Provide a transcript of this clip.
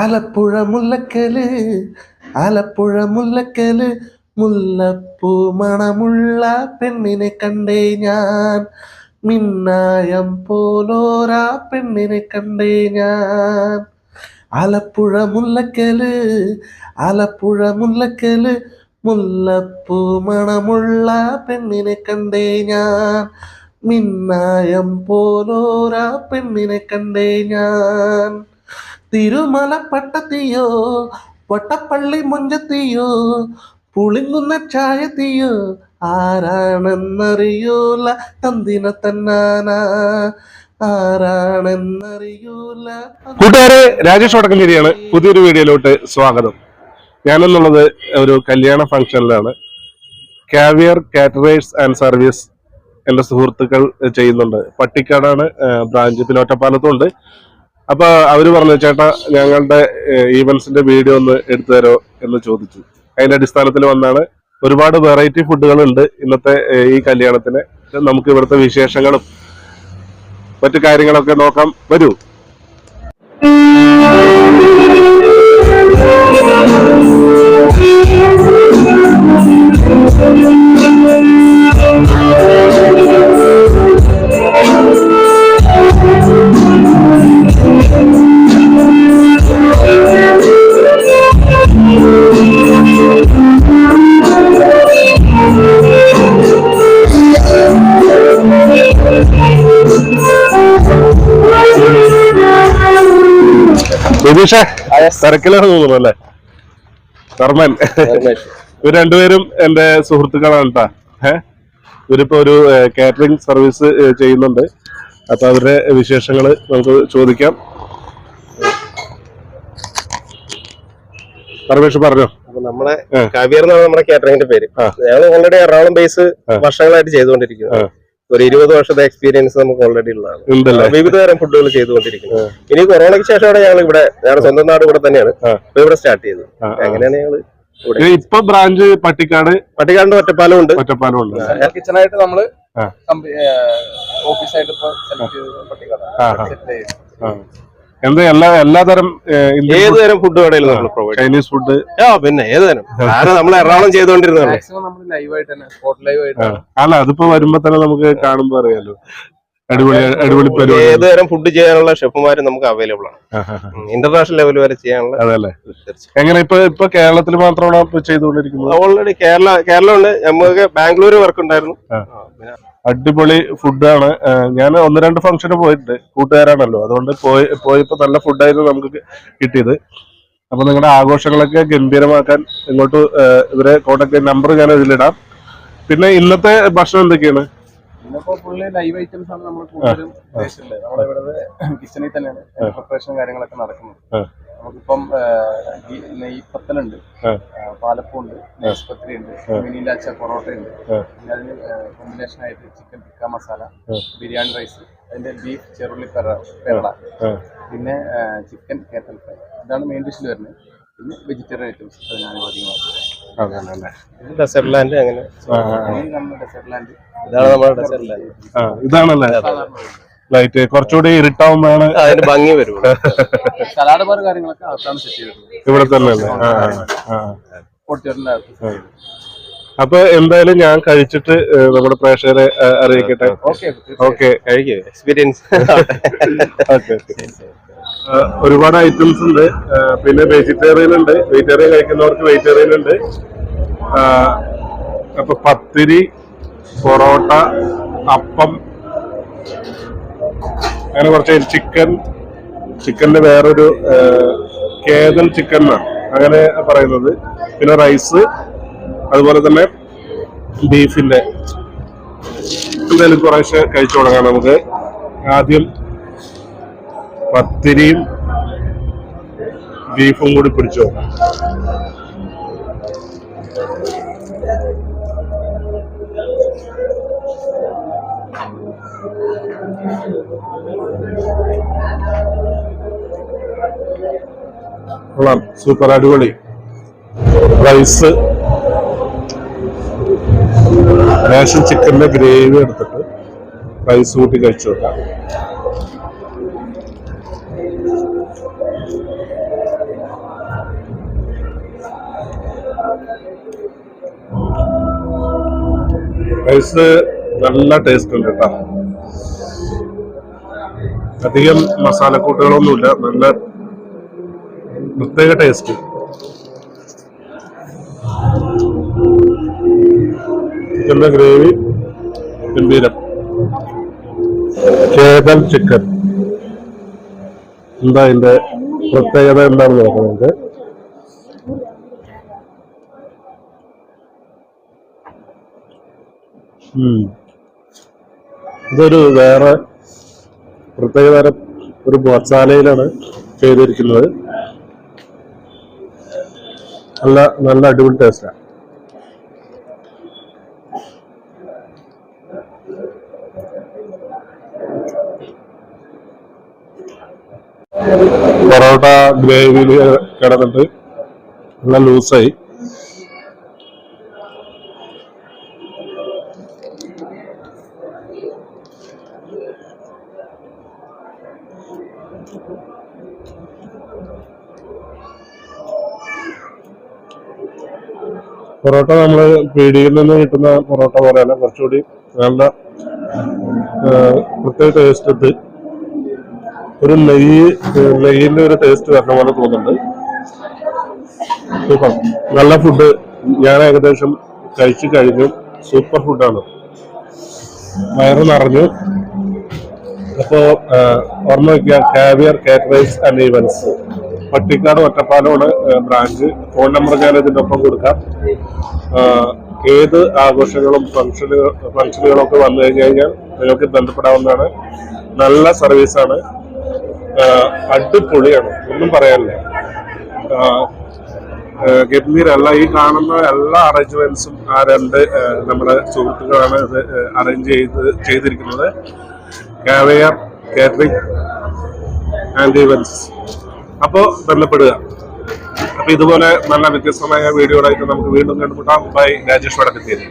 ആലപ്പുഴ മുല്ലക്കൽ ആലപ്പുഴ മുല്ലക്കൽ. മുല്ലപ്പൂ മണമുള്ള പെണ്ണിനെ കണ്ടേ ഞാൻ. മിന്നായം പോലോരാ പെണ്ണിനെ കണ്ടേ ഞാൻ. ആലപ്പുഴ മുല്ലക്കൽ ആലപ്പുഴ മുല്ലക്കൽ. മുല്ലപ്പൂ മണമുള്ള പെണ്ണിനെ കണ്ടേ ഞാൻ. മിന്നായം പോലോരാ പെണ്ണിനെ കണ്ടേ ഞാൻ. തിരുമല പട്ടത്തിയോ വട്ടപ്പള്ളി മുഞ്ചത്തിയോ പുളിങ്ങുന്ന ചായത്തിയോ ആരാണെന്നറിയൂല തന്തിന തന്നാന ആരാണെന്നറിയൂല കൂട്ടുകാരെ രാജേഷ് വടക്കഞ്ചേരിയാണ് പുതിയൊരു വീഡിയോയിലോട്ട് സ്വാഗതം. ഞാനെന്നുള്ളത് ഒരു കല്യാണ ഫംഗ്ഷനിലാണ്. കാവിയർ കാറ്ററേഴ്സ് ആൻഡ് സർവീസ് എന്റെ സുഹൃത്തുക്കൾ ചെയ്യുന്നുണ്ട്. പട്ടിക്കാടാണ് ബ്രാഞ്ച് പിന്നെ ഒറ്റപ്പാലത്തും ഉണ്ട്. അപ്പൊ അവർ പറഞ്ഞു ചേട്ടാ ഞങ്ങളുടെ ഈവൻസിന്റെ വീഡിയോ ഒന്ന് എടുത്തു തരോ? എന്ന് ചോദിച്ചു. അതിന്റെ അടിസ്ഥാനത്തിൽ വന്നാണ് ഒരുപാട് വെറൈറ്റി ഫുഡുകൾ ഉണ്ട് ഇന്നത്തെ ഈ കല്യാണത്തിന്. നമുക്ക് ഇവിടുത്തെ വിശേഷങ്ങളും മറ്റു കാര്യങ്ങളൊക്കെ നോക്കാം. വരൂ. രതീഷേ തിരക്കിലാണ് തോന്നുന്നു അല്ലേ? ധർമ്മൻ ഇവർ രണ്ടുപേരും എന്റെ സുഹൃത്തുക്കളാണ് കേട്ടാ ഏഹ് ഇവരിപ്പോ ഒരു കാറ്ററിംഗ് സർവീസ് ചെയ്യുന്നുണ്ട്. അപ്പൊ അവരുടെ വിശേഷങ്ങൾ നമുക്ക് ചോദിക്കാം. പരമേഷ് പറഞ്ഞോ? നമ്മളെ കവിയർ എന്നാണ് നമ്മുടെ കാറ്ററിംഗിന്റെ പേര്. ഞങ്ങൾ ഓൾറെഡി എറണാകുളം ബേസ് വർഷങ്ങളായിട്ട് ചെയ്തുകൊണ്ടിരിക്കുന്നത്. ഒരു ഇരുപത് വർഷത്തെ എക്സ്പീരിയൻസ് നമുക്ക് ഓൾറെഡി ഉള്ളതാണ്. വിവിധ തരം ഫുഡുകൾ ചെയ്തുകൊണ്ടിരിക്കുന്നു. ഇനി കൊറോണയ്ക്ക് ശേഷമാണ് ഞങ്ങൾ ഇവിടെ ഞങ്ങളുടെ സ്വന്തം നാട് ഇവിടെ തന്നെയാണ്. ഇവിടെ സ്റ്റാർട്ട് ചെയ്തത് എങ്ങനെയാണ് ഞങ്ങൾ അങ്ങനെയാണ് ഞങ്ങൾ ഇപ്പൊ ബ്രാഞ്ച് പട്ടിക്കാട് പട്ടിക്കാടിന്റെ ഒറ്റപ്പാലം ഉണ്ട്. ഒറ്റപ്പാലം ഉണ്ട്. കിച്ചണായിട്ട് നമ്മൾ ഓഫീസായിട്ട് ഇപ്പൊ സെലക്ട് ചെയ്ത്. പട്ടിക്കാട് എന്താ എല്ലാ എല്ലാതരം ഏത് തരം ഫുഡ് വേണേലും നമ്മൾ പ്രൊവൈഡ് ചൈനീസ് ഫുഡ് ആ പിന്നെ ഏത് തരം? കാരണം നമ്മൾ എറണാകുളം ആയിട്ട് അല്ല അതിപ്പോ വരുമ്പോ തന്നെ നമുക്ക് കാണുമ്പോ അറിയാലോ. അടിപൊളി അടിപൊളി പരിപാടി ഏത് തരം ഫുഡ് ചെയ്യാനുള്ള ഷെഫുമാര് നമുക്ക് അവൈലബിൾ ആണ്. ഇന്റർനാഷണൽ ലെവൽ വരെ ചെയ്യാനുള്ള അതല്ലേ. എങ്ങനെ ഇപ്പൊ ഇപ്പൊ കേരളത്തിൽ മാത്രമാണ് ചെയ്തുകൊണ്ടിരിക്കുന്നത്? ഓൾറെഡി കേരള കേരളം ഉണ്ട് നമുക്ക് ബാംഗ്ലൂർ വർക്ക് ഉണ്ടായിരുന്നു അടിപൊളി ഫുഡാണ് ഞാൻ ഒന്ന് രണ്ട് ഫംഗ്ഷന് പോയിട്ടുണ്ട്. കൂട്ടുകാരാണല്ലോ. അതുകൊണ്ട് പോയി പോയപ്പോ നല്ല ഫുഡായിരുന്നു നമുക്ക് കിട്ടിയത്. അപ്പൊ നിങ്ങളുടെ ആഘോഷങ്ങളൊക്കെ ഗംഭീരമാക്കാൻ ഇങ്ങോട്ട് ഇവരെ കോൺടാക്ട് നമ്പർ ഞാൻ ഇതിലിടാം. പിന്നെ ഇന്നത്തെ ഭക്ഷണം എന്തൊക്കെയാണ്? ഇന്നിപ്പോ ഫുള്ള് ലൈവ് ഐറ്റംസ് ആണ് നമ്മൾ കൂടുതലും നമ്മുടെ കിച്ചണിൽ തന്നെയാണ് പ്രിപ്പറേഷൻ കാര്യങ്ങളൊക്കെ നടക്കുന്നത്. നമുക്കിപ്പം നെയ്പത്തലുണ്ട് പത്തലുണ്ട്. പാലപ്പുണ്ട് ആശുപത്രി ഉണ്ട് മിനിലാച്ച പൊറോട്ട ഉണ്ട്. പിന്നെ അതിന് കോമ്പിനേഷൻ ആയിട്ട് ചിക്കൻ ടിക്ക മസാല ബിരിയാണി റൈസ് അതിന്റെ ബീഫ് ചെറുള്ളി പെറ പെരള. പിന്നെ ചിക്കൻ കേത്തൽ ഫ്രൈ ഇതാണ് മെയിൻ ഡിഷിൽ വരുന്നത്. പിന്നെ വെജിറ്റേറിയൻ ഐറ്റംസ് ഞാൻ അധികമായിട്ട് ഇതാണ് നമ്മുടെ ഡെസേർട്ട് ലാൻഡ് ഇതാണല്ലേ? ലൈറ്റ് കുറച്ചുകൂടി ഇരുട്ടാവുമ്പോഴാണ് അതിന്റെ ഭംഗി വരും. ഇവിടെ. സലാഡ് ബാർ കാര്യങ്ങളൊക്കെ അകത്താണ് സെറ്റ് ചെയ്തിട്ടുള്ളത് ഇവിടെ തന്നെ അല്ലേ അപ്പൊ എന്തായാലും ഞാൻ കഴിച്ചിട്ട് നമ്മുടെ പ്രേക്ഷകരെ അറിയിക്കട്ടെ. ഓക്കെ എക്സ്പീരിയൻസ് ഒരുപാട് ഐറ്റംസ് ഉണ്ട്. പിന്നെ വെജിറ്റേറിയൻ ഉണ്ട്. വെജിറ്റേറിയൻ കഴിക്കുന്നവർക്ക് വെജിറ്റേറിയൻ ഉണ്ട്. അപ്പൊ പത്തിരി പൊറോട്ട അപ്പം അങ്ങനെ കുറച്ച് ചിക്കൻ ചിക്കനിൽ വേറൊരു കേതൽ ചിക്കൻ അങ്ങനെ പറയുന്നത്. പിന്നെ റൈസ് അതുപോലെ തന്നെ ബീഫിന്റെ. എന്തായാലും കുറേശ്ശെ കഴിച്ചു തുടങ്ങാം നമുക്ക്. ആദ്യം പത്തിരിയും ബീഫും കൂടി പിടിച്ചു സൂപ്പർ അടിപൊളി. റൈസ്. റേഷൻ ചിക്കന്റെ ഗ്രേവി എടുത്തിട്ട് റൈസ് കൂട്ടി കഴിച്ചു നോക്കാം. റൈസ് നല്ല ടേസ്റ്റ് ഉണ്ട് കേട്ടോ. അധികം മസാലക്കൂട്ടുകളൊന്നുമില്ല. നല്ല പ്രത്യേക ടേസ്റ്റ് ചിക്കന്റെ ഗ്രേവി ഗംഭീരം. കേബൽ ചിക്കൻ എന്താ അതിന്റെ പ്രത്യേകത എന്താണെന്ന് നോക്കാം നമുക്ക്. ഇതൊരു വേറെ പ്രത്യേക തരം ഒരു മസാലയിലാണ് ചെയ്തിരിക്കുന്നത്. നല്ല നല്ല അടിപൊളി ടേസ്റ്റാണ് പൊറോട്ട ഗ്രേവിയിൽ കിടന്നിട്ട് നല്ല ലൂസായി പൊറോട്ട നമ്മൾ പീടിയിൽ നിന്ന് കിട്ടുന്ന പൊറോട്ട പോലെയല്ല കുറച്ചുകൂടി നല്ല പ്രത്യേക ടേസ്റ്റ് ഇട്ട് ഒരു നെയ്യ് നെയ്യിന്റെ ഒരു ടേസ്റ്റ് വരണ പോലെ തോന്നുന്നുണ്ട്. സൂപ്പർ. നല്ല ഫുഡ് ഞാൻ ഏകദേശം കഴിച്ചു കഴിഞ്ഞു. സൂപ്പർ ഫുഡാണ് വയറ് നിറഞ്ഞു. അപ്പോ ആ, ഓർമ്മ വയ്ക്കുക caviar caterers and events Pattikkad ഒറ്റപ്പാലമാണ് branch. Phone number ഞാൻ ഇതിന്റെ ഒപ്പം കൊടുക്കാം. ഏത് ആഘോഷങ്ങളും ഫംഗ്ഷനുകൾ ഫംഗ്ഷനുകളൊക്കെ വന്നു കഴിഞ്ഞു കഴിഞ്ഞാൽ നിങ്ങൾക്ക് ബന്ധപ്പെടാവുന്നതാണ്. നല്ല സർവീസാണ് അടിപൊളിയാണ്. ഒന്നും പറയാനില്ല. ഗംഭീരല്ല. ഈ കാണുന്ന എല്ലാ അറേഞ്ച്മെന്റ്സും ആ രണ്ട് നമ്മുടെ സുഹൃത്തുക്കളാണ് ഇത് അറേഞ്ച് ചെയ്ത് ചെയ്തിരിക്കുന്നത്. കാവയർ കാറ്ററിംഗ് ആൻഡ് ഇവൻസ് അപ്പോൾ ബന്ധപ്പെടുക. അപ്പോൾ ഇതുപോലെ നല്ല വ്യത്യസ്തമായ വീഡിയോകളായിട്ട് നമുക്ക് വീണ്ടും കണ്ടുമുട്ടാം. ബൈ. രാജേഷ് വടക്കത്തേരി